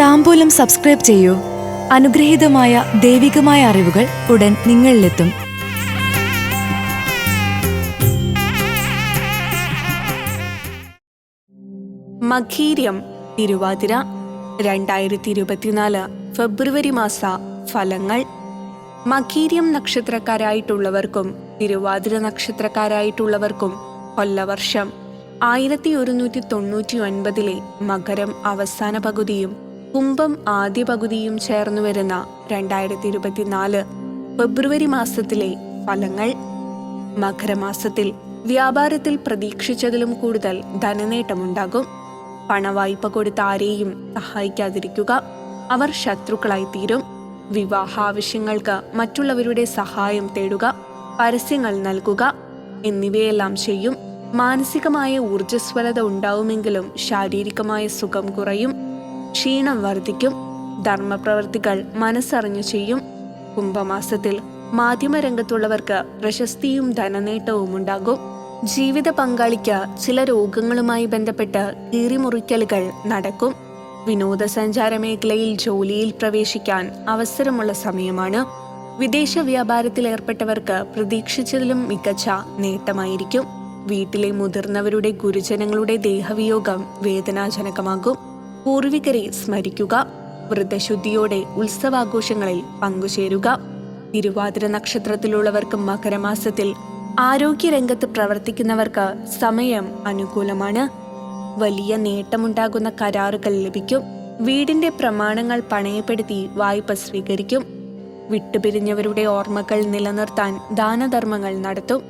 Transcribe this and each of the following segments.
താമ്പൂലം subscribe ചെയ്യൂ. അനുഗ്രഹീതമായ ദൈവികമായ അറിവുകൾ ഉടൻ നിങ്ങളിലെത്തും. മഖീര്യം തിരുവാതിര രണ്ടായിരത്തി ഇരുപത്തിനാല് ഫെബ്രുവരി മാസ ഫലങ്ങൾ. മഖീര്യം നക്ഷത്രക്കാരായിട്ടുള്ളവർക്കും തിരുവാതിര നക്ഷത്രക്കാരായിട്ടുള്ളവർക്കും കൊല്ലവർഷം ആയിരത്തി ഒരുന്നൂറ്റി തൊണ്ണൂറ്റി ഒൻപതിലെ മകരം അവസാന പകുതിയും കുംഭം ആദ്യ പകുതിയും ചേർന്നു വരുന്ന രണ്ടായിരത്തി ഇരുപത്തിനാല് ഫെബ്രുവരി മാസത്തിലെ ഫലങ്ങൾ. മകരമാസത്തിൽ വ്യാപാരത്തിൽ പ്രതീക്ഷിച്ചതിലും കൂടുതൽ ധനനേട്ടമുണ്ടാകും. പണവായ്പ കൊടുത്ത ആരെയും സഹായിക്കാതിരിക്കുക അവർ ശത്രുക്കളായി തീരും വിവാഹാവശ്യങ്ങൾക്ക് മറ്റുള്ളവരുടെ സഹായം തേടുക പരസ്യങ്ങൾ നൽകുക എന്നിവയെല്ലാം ചെയ്യും. മാനസികമായ ഊർജസ്വലത ഉണ്ടാവുമെങ്കിലും ശാരീരികമായ സുഖം കുറയും. ക്ഷീണം വർദ്ധിക്കും. ധർമ്മപ്രവർത്തികൾ മനസ്സറിഞ്ഞു ചെയ്യും. കുംഭമാസത്തിൽ മാധ്യമരംഗത്തുള്ളവർക്ക് പ്രശസ്തിയും ധനനേട്ടവും ഉണ്ടാകും. ജീവിത പങ്കാളിക്ക് ചില രോഗങ്ങളുമായി ബന്ധപ്പെട്ട് കീറിമുറിക്കലുകൾ നടക്കും. വിനോദസഞ്ചാര മേഖലയിൽ ജോലിയിൽ പ്രവേശിക്കാൻ അവസരമുള്ള സമയമാണ്. വിദേശ വ്യാപാരത്തിൽ ഏർപ്പെട്ടവർക്ക് പ്രതീക്ഷിച്ചതിലും മികച്ച നേട്ടമായിരിക്കും. വീട്ടിലെ മുതിർന്നവരുടെ ഗുരുജനങ്ങളുടെ ദേഹവിയോഗം വേദനാജനകമാകും. പൂർവികരെ സ്മരിക്കുക. വ്രതശുദ്ധിയോടെ ഉത്സവാഘോഷങ്ങളിൽ പങ്കുചേരുക. തിരുവാതിര നക്ഷത്രത്തിലുള്ളവർക്ക് മകരമാസത്തിൽ ആരോഗ്യരംഗത്ത് പ്രവർത്തിക്കുന്നവർക്ക് സമയം അനുകൂലമാണ്. വലിയ നേട്ടമുണ്ടാകുന്ന കരാറുകൾ ലഭിക്കും. വീടിന്റെ പ്രമാണങ്ങൾ പണയപ്പെടുത്തി വായ്പ സ്വീകരിക്കും. വിട്ടുപിരിഞ്ഞവരുടെ ഓർമ്മകൾ നിലനിർത്താൻ ദാനധർമ്മങ്ങൾ നടത്തും.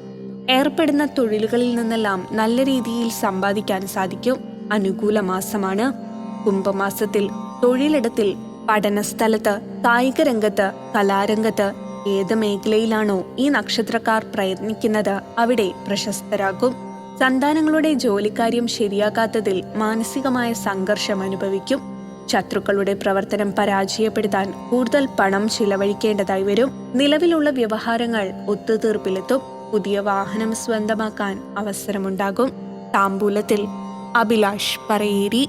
ഏർപ്പെടുന്ന തൊഴിലുകളിൽ നിന്നെല്ലാം നല്ല രീതിയിൽ സമ്പാദിക്കാൻ സാധിക്കും. അനുകൂല മാസമാണ്. കുംഭമാസത്തിൽ തൊഴിലിടത്തിൽ പഠനസ്ഥലത്ത് കായിക രംഗത്ത് കലാരംഗത്ത് ഏത് മേഖലയിലാണോ ഈ നക്ഷത്രക്കാർ പ്രയത്നിക്കുന്നത് അവിടെ പ്രശസ്തരാകും. സന്താനങ്ങളുടെ ജോലിക്കാര്യം ശരിയാക്കാത്തതിൽ മാനസികമായ സംഘർഷം അനുഭവിക്കും. ശത്രുക്കളുടെ പ്രവർത്തനം പരാജയപ്പെടുത്താൻ കൂടുതൽ പണം ചിലവഴിക്കേണ്ടതായി വരും. നിലവിലുള്ള വ്യവഹാരങ്ങൾ ഒത്തുതീർപ്പിലെത്തും. പുതിയ വാഹനം സ്വന്തമാക്കാൻ അവസരമുണ്ടാകും. താമ്പൂലത്തിൽ അഭിലാഷ് പറയേരി